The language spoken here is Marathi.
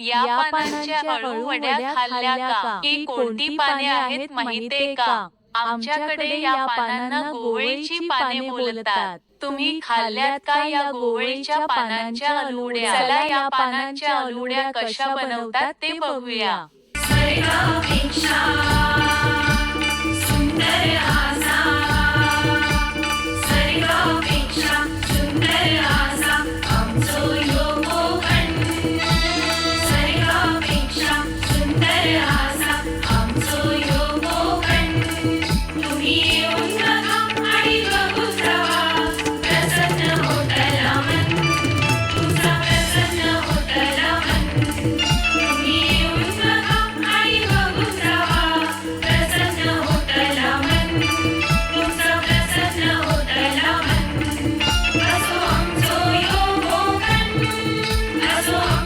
या पानांच्या हळू वड्या खाल्ल्या का? ही कोणती पाने आहेत माहितीये का? आमच्याकडे या पानांना गोवळीची पाने बोलतात. तुम्ही खाल्ल्यात का या गोवळीच्या पानांच्या अलुड्या? चला या पानांच्या अलुड्या कशा बनवतात ते बघूया. That's why.